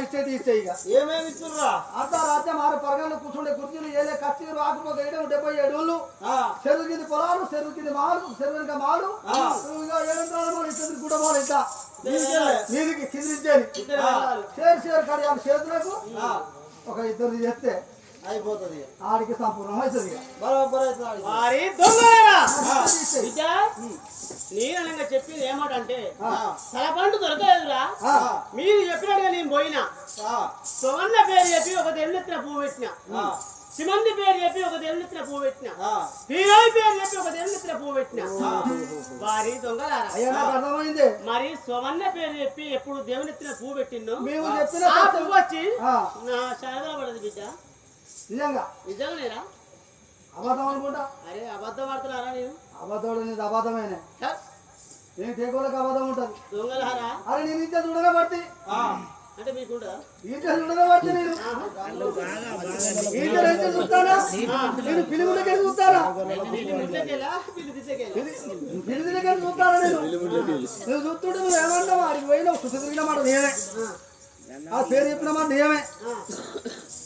ఇచ్చేది ఇచ్చే ఇక. ఏమేమి అంతా రాజ్యం ఆరు పరగలు కూర్చుండే కుర్చీలు ఏలే కత్తిలు ఆకుపోక ఏడు డెబ్బై ఏడు ఊళ్ళు. ఆ, చెరువు కింది పొలాలు చెరువు కింది మాలు చెరువు వెనుక మాలు. ఇచ్చేది ఇంకా దీనికెళ్ళే. మీదికి కింది ఇచ్చేది ఇద్దరు వెళ్ళాలి. షేర్ షేర్ కడియాలు చేతులకు ఒక ఇద్దరు చేస్తే. అయిపోతుంది ఆడికి సంపూర్ణం అవుతుంది. బరాబర్ అవుతుంది చెప్పింది. తలపండు దొరకలేదురా. మీరు చెప్పినట్టుగా నేను పోయినా. సువర్ణ పేరు చెప్పి ఒక తెల్లెత్తిన పువ్వు పెట్టిన. సిమంది పేరు చెప్పి ఒక తెల్లెత్తిన పువ్వు పెట్టిన. హీరోయి పేరు చెప్పి ఒక తెల్లెత్తిన పువ్వు పెట్టిన. వారి దొంగలారా? మరి సువర్ణ పేరు చెప్పి ఎప్పుడు దేవునెత్తిన పువ్వు పెట్టిందో? మేము చెప్పిన పువ్వు వచ్చి నా పడదు బిడ్డ. నిజంగా? నిజమేరా అబద్ధం అనుకుంటా? అరే అబద్ధం ఆడుతున్నారా నేను అబద్ధోడు నీది అబద్ధమేనే. నేను టేకోళ్ళకి అబద్ధం ఉంటుంది దొంగలారా? అరే నేను ఇంత చూడగా పడితే? ఆ. అంటే మీకుంటా ఇంత చూడగా పడితే నేను? ఇంత ఎంత చూస్తానా? నేను పిలుగు దగ్గర చూస్తానా? వీళ్ళు ముద్దకెళ్ళా వీళ్ళు దిద్దకెళ్ళా పిలుగు దగ్గర చూస్తానా నేను? నువ్వు చూస్తుంటే నువ్వు ఏమంటావు? అడిగి పోయినా సుతిరిగిన మాట నేనే. ఆ. పేరు చెప్పిన మాట నేమే.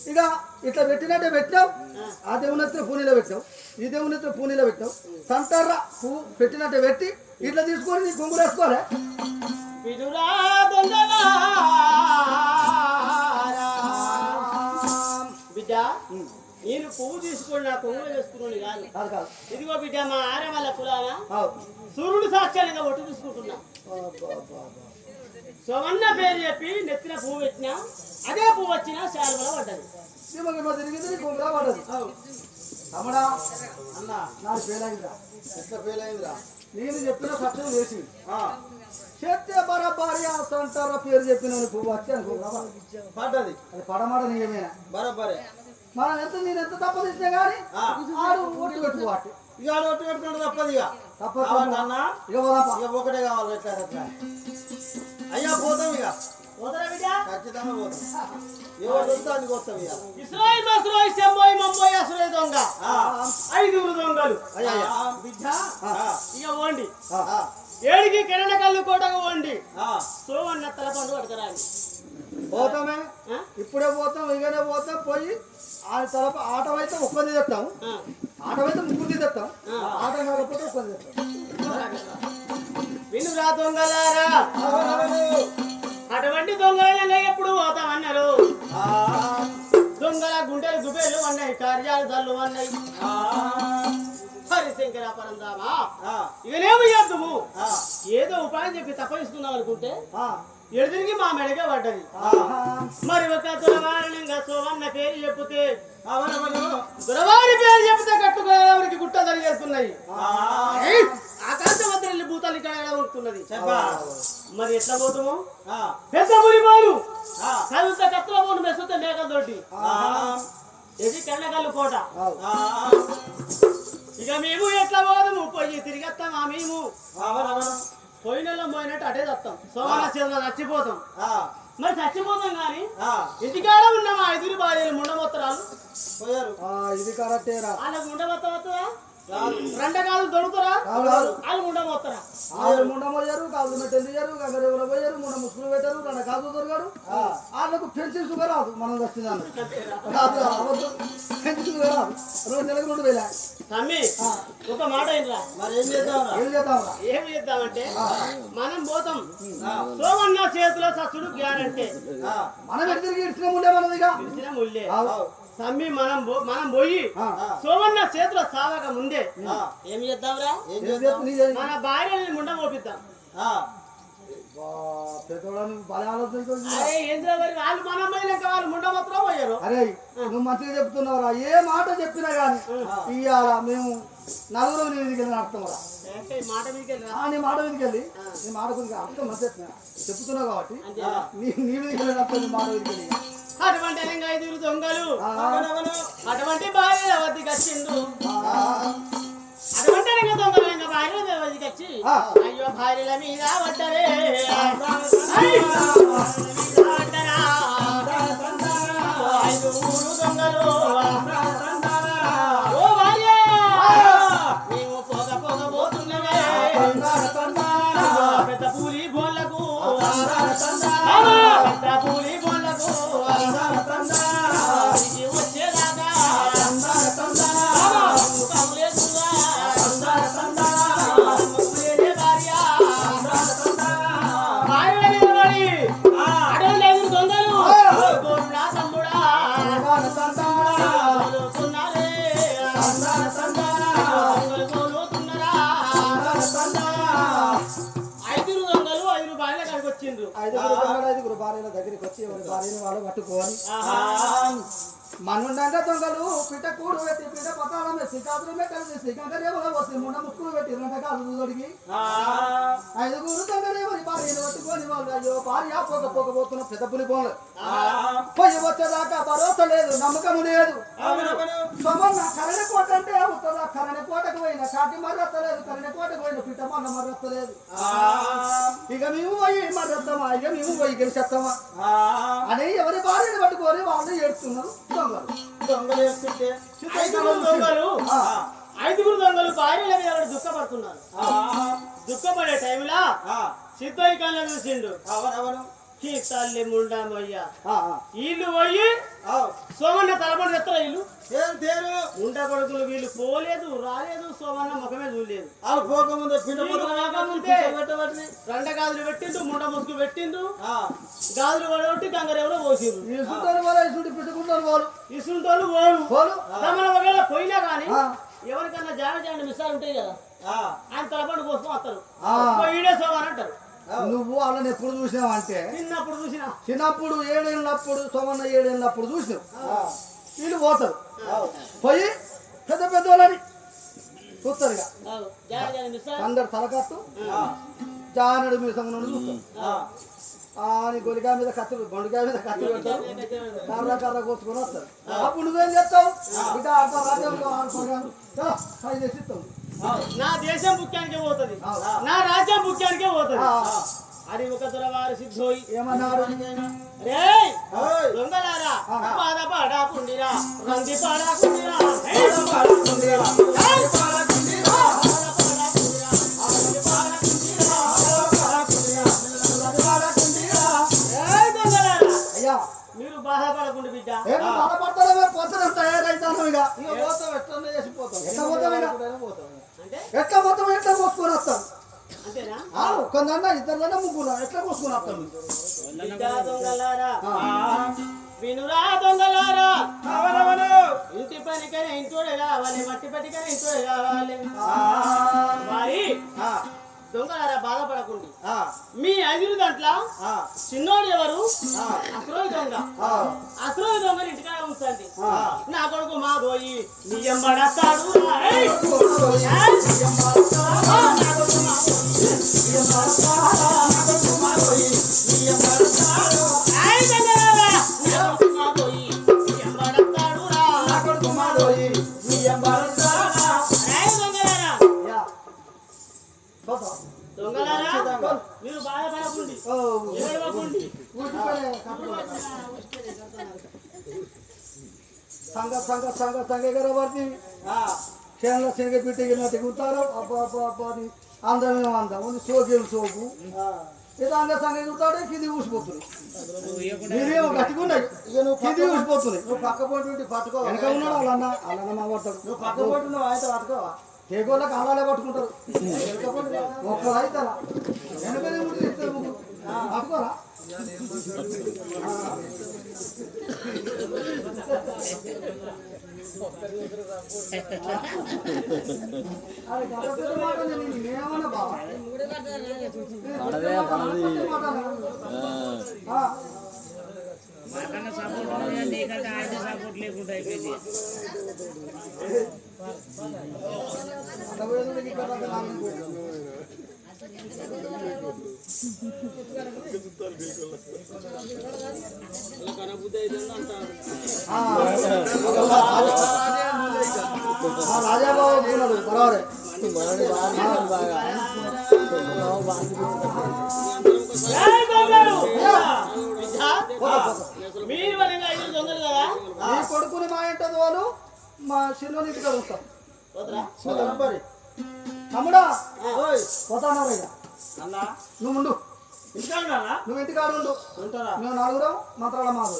ఇక ఇట్లా పెట్టినట్టే పెట్టావు ఆ దేవుని ఎత్తున పూనీలో పెట్టావు ఈ దేవుని ఎత్తున పూనీలో పెట్టావు సంటర్ర పువ్వు పెట్టినట్టే పెట్టి ఇట్లా తీసుకొని నీ దొంగలారా బిడ్డ నేను పువ్వు తీసుకొని నా కొంగులు వేసుకున్నాను కాదు. కాదు కాదు. ఇదిగో బిడ్డ మా ఆర్య వాళ్ళ కులాన. సూర్యుడు సాక్ష్యాలుగా ఒట్టు తీసుకుంటున్నా. సోమన్న పేరు చెప్పి నెత్తిన పువ్వు పెట్టినా అదే పువ్వు వచ్చినా శాలువలో పడ్డది. మా తిరిగింది ఫెయిల్ అయిందిరా. నేను చెప్పిన సత్యం వేసి ఆ, చెత్తే బరాబరి అంటారా పేరు చెప్పిన పువ్వు వచ్చి పడ్డది. అది పడమాట నిజమేనా బరాబరే. మనం ఎంత నేను ఎంత తప్పదిస్తే కానీ. ఆడు ఓటు పెట్టు వాటి ఇక ఆడ ఒట్టు పెట్టుకుంటే తప్పదు ఇక. తప్పదు ఇక ఒకటే కావాలి అయ్యా పోతాం ఇక. ఖచ్చితంగా పోతాం. ఎవరు వస్తాం మస్రోయ్ దొంగ. ఐదుగురు దొంగలు. అయ్యా బిడ్డ ఇక ఏడికి కిరణ కళ్ళు కోటకు ఓండి ఆ, సోమన్న తలపండు పడతారా అని పోతామే? ఇప్పుడే పోతాం ఇకనే పోతాం పోయి ఆ తలప ఆటం అయితే ఒక్కది తెస్తాం ఆ. ఆటం అయితే ముగ్గురు తెస్తాం ఆటం కాకపోతే ఒక్కది తెస్తాం వినురా దొంగలారా. అటువంటి దొంగలనే ఎప్పుడు పోతామన్నారు దొంగల గుండెలు గుబేలు అన్నాయి కార్యాలు దల్లు అన్నాయి హరిశంకర పరందామా ఆ, ఇకనేమి చేద్దుము ఆ, ఏదో ఉపాయం చెప్పి తప్పయిస్తున్నాం అనుకుంటే. ఎదురికి మా మెడగా పడ్డది. మరి ఒక దురవారణంగా సోమన్న పేరు చెప్తే. దురవారి పేరు చెప్తే కట్టుకోవడానికి గుట్ట జరిగేస్తున్నాయి ఇక్కడ ఎలా ఉంటున్నది. మరి ఎట్లా పోతాము? పెద్ద మురిమాను ఆ, కవిత కత్తుల పోను మెసుతే మేకతోటి ఇది కన్నకల్లు కోట. ఇక మేము ఎట్లా పోదాము? పోయి తిరిగి వస్తామా మేము. పోయిన పోయినట్టు అటే వస్తాం సోమన చేతులు చచ్చిపోతాం. మరి చచ్చిపోతాం కానీ ఇంటికాడ ఉన్న మా ఐదుగురు భార్యలు ముండమొత్తరాలు పోయారు ఇది కరెక్టేరా వాళ్ళకు ముండమొత్త వస్తుందా. రెండకాలు రాదు. వాళ్ళు ముండమొత్తరా ఆరు ముండ పోయారు కాళ్ళు మెట్టెలు తీయరు గంగరేవులు పోయారు ముండ ముసుగులు పెట్టారు రెండు కాళ్ళు దొరికాడు వాళ్ళకు పెన్షన్ షుగర్ రాదు మనం వచ్చిందాన్ని రాదు. రాదు, అబద్ధం. పెన్షన్ షుగర్ రాదు. రెండు నెలలకు రెండు వేల. తమ్మి ఒక మాట మరి ఏం చేద్దాం ఏం చేద్దాం? ఏం చేద్దామంటే మనం పోతాం. సోమన్న చేతిలో సచ్చుడు గ్యారంటీ. మనం ఎటు తిరిగి ఇడిచిన ముందే మనది ఇక? తెలిసిన తమ్మి మనం మనం పోయి. సోమన్న చేతిలో సావక ముందే ఏం చేద్దాంరా. మన భార్యని ముండ మోపిద్దాం వాళ్ళు మనం పోయినాక వాళ్ళు ముండ మాత్రం పోయారు. అరే నువ్వు మంచిగా చెప్తున్నావురా. ఏ మాట చెప్పినా కానీ ఇవాళ మేము నలుగురు నీ మీదకి వెళ్ళిన మాట నీ మాట మీదకి వెళ్ళి. నీ మాట గురించి అర్థం మంచి చెప్తున్నావు కాబట్టి? నీ మీదకి వెళ్ళిన అర్థం మాట మీదకి వెళ్ళి. అటువంటి అనగా ఐదుగురు దొంగలు. అటువంటి భార్య వద్దకు వచ్చిండు అటువంటి అనగా దొంగలు ఇంకా భార్య వద్దకు వచ్చి. అయ్యో భార్యల మీద పడ్డరే. ఎవరి భార్యని వాళ్ళు పట్టుకోని. మనుండంగా దొంగలు పిట్ట కూడు పెట్టి పిట్ట పతాళం వేసి కాదులమే కలిసి శ్రీకంకరేమలో వస్తే ముండ ముక్కులు పెట్టి రెండు కాదు ఆ. ఐదుగురు దొంగలేమని భార్యను పట్టుకొని వాళ్ళు అయ్యో భార్య పోక పోక పోతున్న పెద్ద పులి ఆ. పోయి వచ్చేదాకా భరోసా లేదు నమ్మకం లేదు. సొమన్న కరణి కోట అంటే అవుతుందా కరణి కోటకు పోయిన కాటి మర్రత్తలేదు కరణి కోటకు పోయిన పిట్ట మన్న మర్రత్తలేదు ఇక మేము పోయి మర్రత్తమా ఇక మేము పోయి గెలిచేస్తామా అని ఎవరి భార్యను పట్టుకొని వాళ్ళు ఏడుస్తున్నారు. దొంగలు. వేస్తుంటే ఐదుగురు దొంగలు. ఐదుగురు దొంగలు భార్యల మీద పడి దుఃఖపడుతున్నారు. దుఃఖపడే టైంలో కళ్ళ చూసిండు. అవునవును. ఈ తల్లి ముండామయ్యా. వీళ్ళు పోయి. సోమన్న తలపడి తెస్తారు వీళ్ళు తేరు తేరు? ముండా కొడుకులు వీళ్ళు పోలేదు రాలేదు సోమన్న ముఖమే చూడలేదు. వాళ్ళు పోకముందే పెట్టబట్టి రెండ గాజులు పెట్టిండు ముండ ముసుగు పెట్టిండు. గాజులు పడగొట్టి వాళ్ళు ఈ సుంటి పిట్టుకుంటారు వాళ్ళు. ఇసుంటోళ్ళు పోరు. వాళ్ళు తమల ఒకవేళ పోయినా కానీ. ఎవరికన్నా జాడ జాండి మిస్సాలు ఉంటాయి కదా ఆ, ఆయన తలపండు కోసం వస్తారు. పోయిడే సోమని అంటారు. నువ్వు వాళ్ళని ఎప్పుడు చూసినావు అంటే? చిన్నప్పుడు చూసిన. చిన్నప్పుడు ఏడేళ్ళప్పుడు సోమన్న ఏడేళ్ళప్పుడు చూసినావు. వీళ్ళు పోతారు. పోయి పెద్ద పెద్ద వాళ్ళని చూస్తారు అందరు తలకట్టు ఆ, జానడు నుండి చూస్తారు. అని గొలికాయ మీద కత్తి గొండికాయ మీద కత్తి పెడతారు. కర్ర కర్ర కోసుకొని వస్తారు. అప్పుడు నువ్వేం చేస్తావు? ఇక అర్థం రాజ్యంలో ఆడుకోగాను సై చేసి నా దేశం ముఖ్యానికే పోతుంది. ఆ. నా రాజ్యం ముఖ్యానికే పోతుంది. అది ఒక దొరవారు సిద్ధోయి. ఏమన్నారు? ఓయ్. దొంగలారా! ఆ. బాధ పడకుండిరా రంది రంది పడకుండిరా. ఏయ్ దొంగలారా! అయ్యా. మీరు బాధపడకుండా బిడ్డ. ఏం బాధపడతాడో పోతాం తయారైతాను ఇక. పోతాం, చేసి పోతాం. ఎట్లా పోతాం పోతాం. ఎట్లా మొత్తం ఎట్లా కోసుకొని వస్తాం? అంతేనా? కొందన్నా ఇద్దరు ముగ్గురు ఎట్లా కోసుకొని వస్తాం? బిడ్డ దొంగలారా? ఆ. వినురా దొంగలారా. ఇంటి పనికైనా ఇంటోడే కావాలి మట్టి పట్టికైనా ఇంటోడే కావాలి మరి ఆ, దొంగలారా బాధపడకండి మీ ఐదుగురు దాంట్లో ఆ, చిన్నోడు ఎవరు? అసలు దొంగ. ఆ, అసలు దొంగని ఇంటికాడ ఉంచండి. నా కొడుకు మా పోయి బియ్యం పడతాడు బాధపడకండి ఓ, ఏడవకండి ఊరికిపోయే కట్టుకోవాలి. సంగ సంగ సంగ సంగ గరవర్తి ఆ, చేనులో శనగ పిట్టి తిరుగుతారు అబ్బా అబ్బా అబ్బా అని అందమే అందం ఉంది సోకేలు సోకు ఆ. ఏదో అంగ సంగ తిరుగుతాడు కింది ఊసిపోతుంది. నువ్వు కింది ఊసిపోతుంది. నువ్వు పక్క పోటీ ఉంటే పట్టుకో. వెనక ఉన్నాడు వాళ్ళన్న వాళ్ళన్న మా పడతాడు నువ్వు పక్క పోటీ నువ్వు అయితే పట్టుకోవా? కేకోళ్ళకి ఆడాలే పట్టుకుంటారు. ఒక్కరు వెనకనే ఉండి ఇద్దరు ముగ్గురు. పట్టుకోరా అరే గడపద మాట నేను నేనేమన్నా బావా పడదే పడది ఆ అడవేదుడికి ఇక్కడ రాని పోయి. ఆ. ఆ రాజాబాబు ఒప్పుకున్నాడు పర్వాలే కొడుకుని మా ఇంట వాళ్ళు మా చిన్న ఇంటికి వస్తాం తమ్ముడా ఓయ్, పోతాను నువ్వు ఉండు. ఉన్నారా నువ్వు ఇంటికాడు ఉండు. ఉంటారా? మేము నలుగురం మంత్రాల మాదు